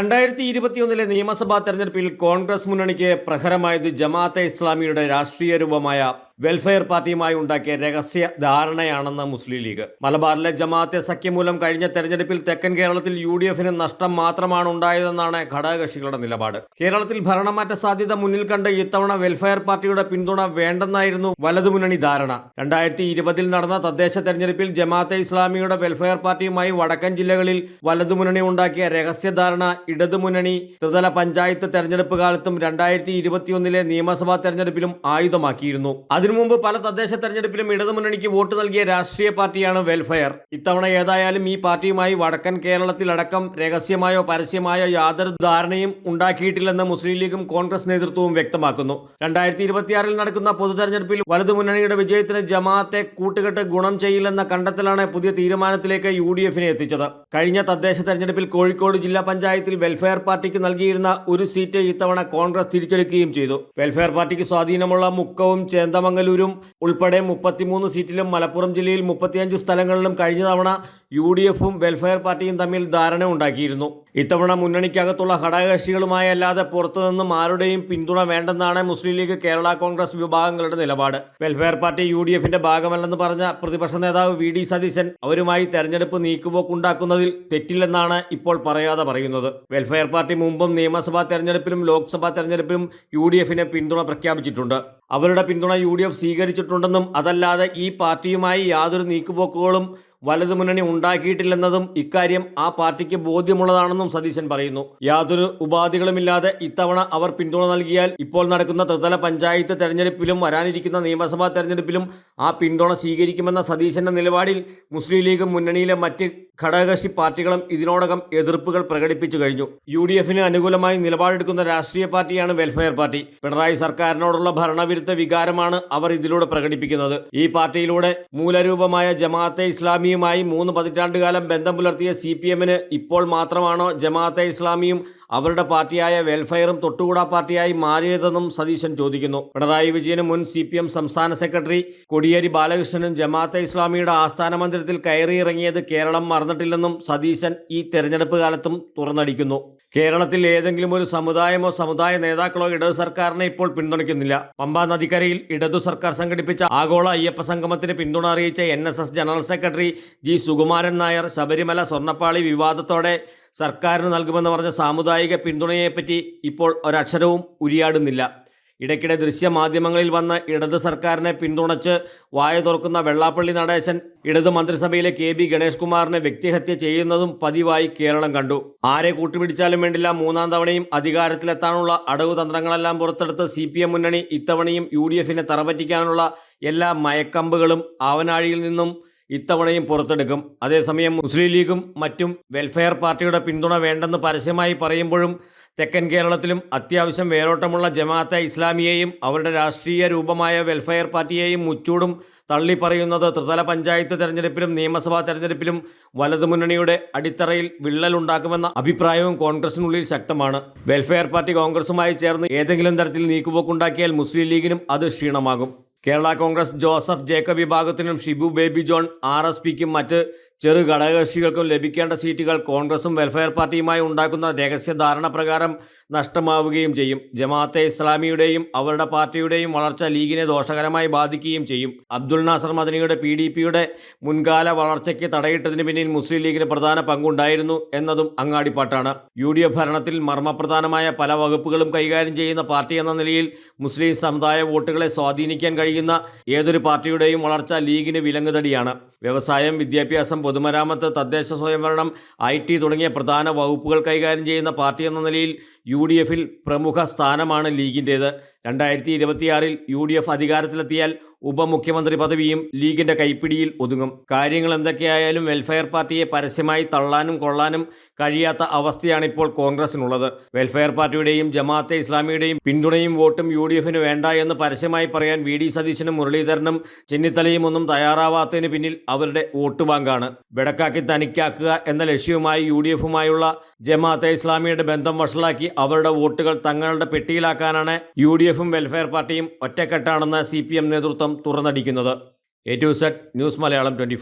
രണ്ടായിരത്തി ഇരുപത്തിയൊന്നിലെ നിയമസഭാ തെരഞ്ഞെടുപ്പിൽ കോൺഗ്രസ് മുന്നണിക്ക് പ്രഹരമായത് ജമാഅത്തെ ഇസ്ലാമിയുടെ രാഷ്ട്രീയ രൂപമായ വെൽഫെയർ പാർട്ടിയുമായി ഉണ്ടാക്കിയ രഹസ്യ ധാരണയാണെന്ന് മുസ്ലിം ലീഗ്. മലബാറിലെ ജമാഅത്തെ സഖ്യമൂലം കഴിഞ്ഞ തെരഞ്ഞെടുപ്പിൽ തെക്കൻ കേരളത്തിൽ യു ഡി എഫിന് നഷ്ടം മാത്രമാണ് ഉണ്ടായതെന്നാണ് ഘടകകക്ഷികളുടെ നിലപാട്. കേരളത്തിൽ ഭരണമാറ്റ സാധ്യത മുന്നിൽ കണ്ട് ഇത്തവണ വെൽഫെയർ പാർട്ടിയുടെ പിന്തുണ വേണ്ടെന്നായിരുന്നു വലതുമുന്നണി ധാരണ. രണ്ടായിരത്തി ഇരുപതിൽ നടന്ന തദ്ദേശ തെരഞ്ഞെടുപ്പിൽ ജമാഅത്തെ ഇസ്ലാമിയുടെ വെൽഫെയർ പാർട്ടിയുമായി വടക്കൻ ജില്ലകളിൽ വലതുമുന്നണി ഉണ്ടാക്കിയ രഹസ്യധാരണ ഇടതുമുന്നണി ത്രിതല പഞ്ചായത്ത് തെരഞ്ഞെടുപ്പ് കാലത്തും രണ്ടായിരത്തി ഇരുപത്തിയൊന്നിലെ നിയമസഭാ തെരഞ്ഞെടുപ്പിലും ആയുധമാക്കിയിരുന്നു. അതിനു മുമ്പ് പല തദ്ദേശ തെരഞ്ഞെടുപ്പിലും ഇടതുമുന്നണിക്ക് വോട്ട് നൽകിയ രാഷ്ട്രീയ പാർട്ടിയാണ് വെൽഫെയർ. ഇത്തവണ ഏതായാലും ഈ പാർട്ടിയുമായി വടക്കൻ കേരളത്തിലടക്കം രഹസ്യമായോ പരസ്യമായോ യാതൊരു ധാരണയും ഉണ്ടാക്കിയിട്ടില്ലെന്ന് മുസ്ലിം ലീഗും കോൺഗ്രസ് നേതൃത്വവും വ്യക്തമാക്കുന്നു. രണ്ടായിരത്തി ഇരുപത്തിയാറിൽ നടക്കുന്ന പൊതു തെരഞ്ഞെടുപ്പിൽ വലതുമുന്നണിയുടെ വിജയത്തിന് ജമാഅത്തെ കൂട്ടുകെട്ട് ഗുണം ചെയ്യില്ലെന്ന കണ്ടെത്തലാണ് പുതിയ തീരുമാനത്തിലേക്ക് യു ഡി എഫിനെ എത്തിച്ചത്. കഴിഞ്ഞ തദ്ദേശ തെരഞ്ഞെടുപ്പിൽ കോഴിക്കോട് ജില്ലാ പഞ്ചായത്തിൽ വെൽഫെയർ പാർട്ടിക്ക് നൽകിയിരുന്ന ഒരു സീറ്റ് ഇത്തവണ കോൺഗ്രസ് തിരിച്ചെടുക്കുകയും ചെയ്തു. വെൽഫെയർ പാർട്ടിക്ക് സ്വാധീനമുള്ള മുക്കവും ചേന്ദമംഗലൂരും ഉൾപ്പെടെ മുപ്പത്തിമൂന്ന് സീറ്റിലും മലപ്പുറം ജില്ലയിൽ മുപ്പത്തിയഞ്ച് സ്ഥലങ്ങളിലും കഴിഞ്ഞ തവണ യു ഡി എഫും വെൽഫെയർ പാർട്ടിയും തമ്മിൽ ധാരണ ഉണ്ടാക്കിയിരുന്നു. ഇത്തവണ മുന്നണിക്കകത്തുള്ള ഘടകകക്ഷികളുമായി അല്ലാതെ പുറത്തുനിന്നും ആരുടെയും പിന്തുണ വേണ്ടെന്നാണ് മുസ്ലിം ലീഗ് കേരള കോൺഗ്രസ് വിഭാഗങ്ങളുടെ നിലപാട്. വെൽഫെയർ പാർട്ടി യു ഡി എഫിന്റെ ഭാഗമല്ലെന്ന് പറഞ്ഞ പ്രതിപക്ഷ നേതാവ് വി ഡി സതീശൻ അവരുമായി തെരഞ്ഞെടുപ്പ് നീക്കുപോക്കുണ്ടാക്കുന്നതിൽ തെറ്റില്ലെന്നാണ് ഇപ്പോൾ പറയാതെ പറയുന്നത്. വെൽഫെയർ പാർട്ടി മുമ്പും നിയമസഭാ തെരഞ്ഞെടുപ്പിലും ലോക്സഭാ തെരഞ്ഞെടുപ്പിലും യു ഡി എഫിന് പിന്തുണ പ്രഖ്യാപിച്ചിട്ടുണ്ട്. അവരുടെ പിന്തുണ യു ഡി എഫ് സ്വീകരിച്ചിട്ടുണ്ടെന്നും അതല്ലാതെ ഈ പാർട്ടിയുമായി യാതൊരു നീക്കുപോക്കുകളും വലതുമുന്നണി ഉണ്ടാക്കിയിട്ടില്ലെന്നതും ഇക്കാര്യം ആ പാർട്ടിക്ക് ബോധ്യമുള്ളതാണെന്നും സതീശൻ പറയുന്നു. യാതൊരു ഉപാധികളുമില്ലാതെ ഇത്തവണ അവർ പിന്തുണ നൽകിയാൽ ഇപ്പോൾ നടക്കുന്ന ത്രിതല പഞ്ചായത്ത് തെരഞ്ഞെടുപ്പിലും വരാനിരിക്കുന്ന നിയമസഭാ തെരഞ്ഞെടുപ്പിലും ആ പിന്തുണ സ്വീകരിക്കുമെന്ന സതീശന്റെ നിലപാടിൽ മുസ്ലിം ലീഗ് മുന്നണിയിലെ മറ്റ് ഘടകകക്ഷി പാർട്ടികളും ഇതിനോടകം എതിർപ്പുകൾ പ്രകടിപ്പിച്ചു കഴിഞ്ഞു. യു ഡി എഫിന് അനുകൂലമായി നിലപാടെടുക്കുന്ന രാഷ്ട്രീയ പാർട്ടിയാണ് വെൽഫെയർ പാർട്ടി. പിണറായി സർക്കാരിനോടുള്ള ഭരണവിരുദ്ധ വികാരമാണ് അവർ ഇതിലൂടെ പ്രകടിപ്പിക്കുന്നത്. ഈ പാർട്ടിയിലൂടെ മൂലരൂപമായ ജമാഅത്തെ ഇസ്ലാമിയുമായി മൂന്ന് പതിറ്റാണ്ടുകാലം ബന്ധം പുലർത്തിയ സി ഇപ്പോൾ മാത്രമാണോ ജമാഅത്തെ ഇസ്ലാമിയും അവരുടെ പാർട്ടിയായ വെൽഫെയറും തൊട്ടുകൂടാ പാർട്ടിയായി മാറിയതെന്നും സതീശൻ ചോദിക്കുന്നു. പിണറായി വിജയനും മുൻ സി പി എം സംസ്ഥാന സെക്രട്ടറി കൊടിയേരി ബാലകൃഷ്ണനും ജമാഅത്തെ ഇസ്ലാമിയുടെ ആസ്ഥാന മന്ദിരത്തിൽ കയറിയിറങ്ങിയത് കേരളം മറന്നിട്ടില്ലെന്നും സതീശൻ ഈ തെരഞ്ഞെടുപ്പ് കാലത്തും തുറന്നടിക്കുന്നു. കേരളത്തിൽ ഏതെങ്കിലും ഒരു സമുദായമോ സമുദായ നേതാക്കളോ ഇടതു സർക്കാരിനെ ഇപ്പോൾ പിന്തുണയ്ക്കുന്നില്ല. പമ്പാ നദിക്കരയിൽ ഇടതു സർക്കാർ സംഘടിപ്പിച്ച ആഗോള അയ്യപ്പ സംഗമത്തിന് പിന്തുണ അറിയിച്ച N general secretary G Sukumaran Nair Sabarimala സ്വർണപ്പാളി വിവാദത്തോടെ സർക്കാരിന് നൽകുമെന്ന് പറഞ്ഞ സാമുദായിക പിന്തുണയെപ്പറ്റി ഇപ്പോൾ ഒരക്ഷരവും ഉരിയാടുന്നില്ല. ഇടയ്ക്കിടെ ദൃശ്യമാധ്യമങ്ങളിൽ വന്ന ഇടത് സർക്കാരിനെ പിന്തുണച്ച് വായ തുറക്കുന്ന വെള്ളാപ്പള്ളി നടേശൻ ഇടത് മന്ത്രിസഭയിലെ കെ ബി ഗണേഷ് കുമാറിനെ വ്യക്തിഹത്യ ചെയ്യുന്നതും പതിവായി കേരളം കണ്ടു. ആരെ കൂട്ടുപിടിച്ചാലും വേണ്ടില്ല മൂന്നാം തവണയും അധികാരത്തിലെത്താനുള്ള അടവ് തന്ത്രങ്ങളെല്ലാം പുറത്തെടുത്ത് സി പി എം മുന്നണി ഇത്തവണയും യു ഡി എഫിനെ തറപറ്റിക്കാനുള്ള എല്ലാ മയക്കമ്പുകളും ആവനാഴിയിൽ നിന്നും ഇത്തവണയും പുറത്തെടുക്കും. അതേസമയം മുസ്ലിം ലീഗും മറ്റും വെൽഫെയർ പാർട്ടിയുടെ പിന്തുണ വേണ്ടെന്ന് പരസ്യമായി പറയുമ്പോഴും തെക്കൻ കേരളത്തിലും അത്യാവശ്യം വേരോട്ടമുള്ള ജമാഅത്തെ ഇസ്ലാമിയെയും അവരുടെ രാഷ്ട്രീയ രൂപമായ വെൽഫെയർ പാർട്ടിയെയും മുച്ചൂടും തള്ളിപ്പറയുന്നത് ത്രിതല പഞ്ചായത്ത് തെരഞ്ഞെടുപ്പിലും നിയമസഭാ തെരഞ്ഞെടുപ്പിലും വലതുമുന്നണിയുടെ അടിത്തറയിൽ വിള്ളലുണ്ടാക്കുമെന്ന അഭിപ്രായവും കോൺഗ്രസിനുള്ളിൽ ശക്തമാണ്. വെൽഫെയർ പാർട്ടി കോൺഗ്രസുമായി ചേർന്ന് ഏതെങ്കിലും തരത്തിൽ നീക്കുപോക്കുണ്ടാക്കിയാൽ മുസ്ലിം ലീഗിനും അത് ക്ഷീണമാകും. കേരള കോൺഗ്രസ് ജോസഫ് ജേക്കബ് വിഭാഗത്തിനും Shibu Baby John R S പിക്കും മറ്റ് ചെറു ഘടകകക്ഷികൾക്കും ലഭിക്കേണ്ട സീറ്റുകൾ കോൺഗ്രസും വെൽഫെയർ പാർട്ടിയുമായി ഉണ്ടാക്കുന്ന രഹസ്യധാരണ പ്രകാരം നഷ്ടമാവുകയും ചെയ്യും. ജമാഅത്തെ ഇസ്ലാമിയുടെയും അവരുടെ പാർട്ടിയുടെയും വളർച്ച ലീഗിനെ ദോഷകരമായി ബാധിക്കുകയും ചെയ്യും. അബ്ദുൾ നാസർ മദനിയുടെ പി ഡി പിയുടെ മുൻകാല വളർച്ചയ്ക്ക് തടയിട്ടതിന് പിന്നിൽ മുസ്ലിം ലീഗിന് പ്രധാന പങ്കുണ്ടായിരുന്നു എന്നതും അങ്ങാടിപ്പാട്ടാണ്. യു ഡി എഫ് ഭരണത്തിൽ മർമ്മപ്രധാനമായ പല വകുപ്പുകളും കൈകാര്യം ചെയ്യുന്ന പാർട്ടി എന്ന നിലയിൽ മുസ്ലിം സമുദായ വോട്ടുകളെ സ്വാധീനിക്കാൻ കഴിയുന്ന ഏതൊരു പാർട്ടിയുടെയും വളർച്ച ലീഗിന് വിലങ്ങുതടിയാണ്. വ്യവസായം വിദ്യാഭ്യാസം പൊതുമരാമത്ത് തദ്ദേശ സ്വയംഭരണം ഐ ടി തുടങ്ങിയ പ്രധാന വകുപ്പുകൾ കൈകാര്യം ചെയ്യുന്ന പാർട്ടി എന്ന നിലയിൽ യു ഡി എഫിൽ പ്രമുഖ സ്ഥാനമാണ് ലീഗിന്റേത് രണ്ടായിരത്തി ഇരുപത്തിയാറിൽ യു ഡി എഫ് അധികാരത്തിലെത്തിയാൽ ഉപമുഖ്യമന്ത്രി പദവിയും ലീഗിന്റെ കൈപ്പിടിയിൽ ഒതുങ്ങും. കാര്യങ്ങൾ എന്തൊക്കെയായാലും വെൽഫെയർ പാർട്ടിയെ പരസ്യമായി തള്ളാനും കൊള്ളാനും കഴിയാത്ത അവസ്ഥയാണ് ഇപ്പോൾ കോൺഗ്രസിനുള്ളത്. വെൽഫെയർ പാർട്ടിയുടെയും ജമാഅത്തെ ഇസ്ലാമിയുടെയും പിന്തുണയും വോട്ടും യു ഡി എഫിന് വേണ്ട എന്ന് പരസ്യമായി പറയാൻ വി ഡി സതീശനും മുരളീധരനും ചെന്നിത്തലയും ഒന്നും തയ്യാറാവാത്തതിന് പിന്നിൽ അവരുടെ വോട്ട് ബാങ്കാണ്. വെടക്കാക്കി തനിക്കാക്കുക എന്ന ലക്ഷ്യവുമായി യു ഡി എഫുമായുള്ള ജമാഅത്തെ ഇസ്ലാമിയുടെ ബന്ധം വഷളാക്കി അവരുടെ വോട്ടുകൾ തങ്ങളുടെ പെട്ടിയിലാക്കാനാണ് യു ഡി എഫും വെൽഫെയർ പാർട്ടിയും ഒറ്റക്കെട്ടാണെന്ന് സി പി എം നേതൃത്വം തുറന്നടിക്കുന്നത്. A to Z news Malayalam twenty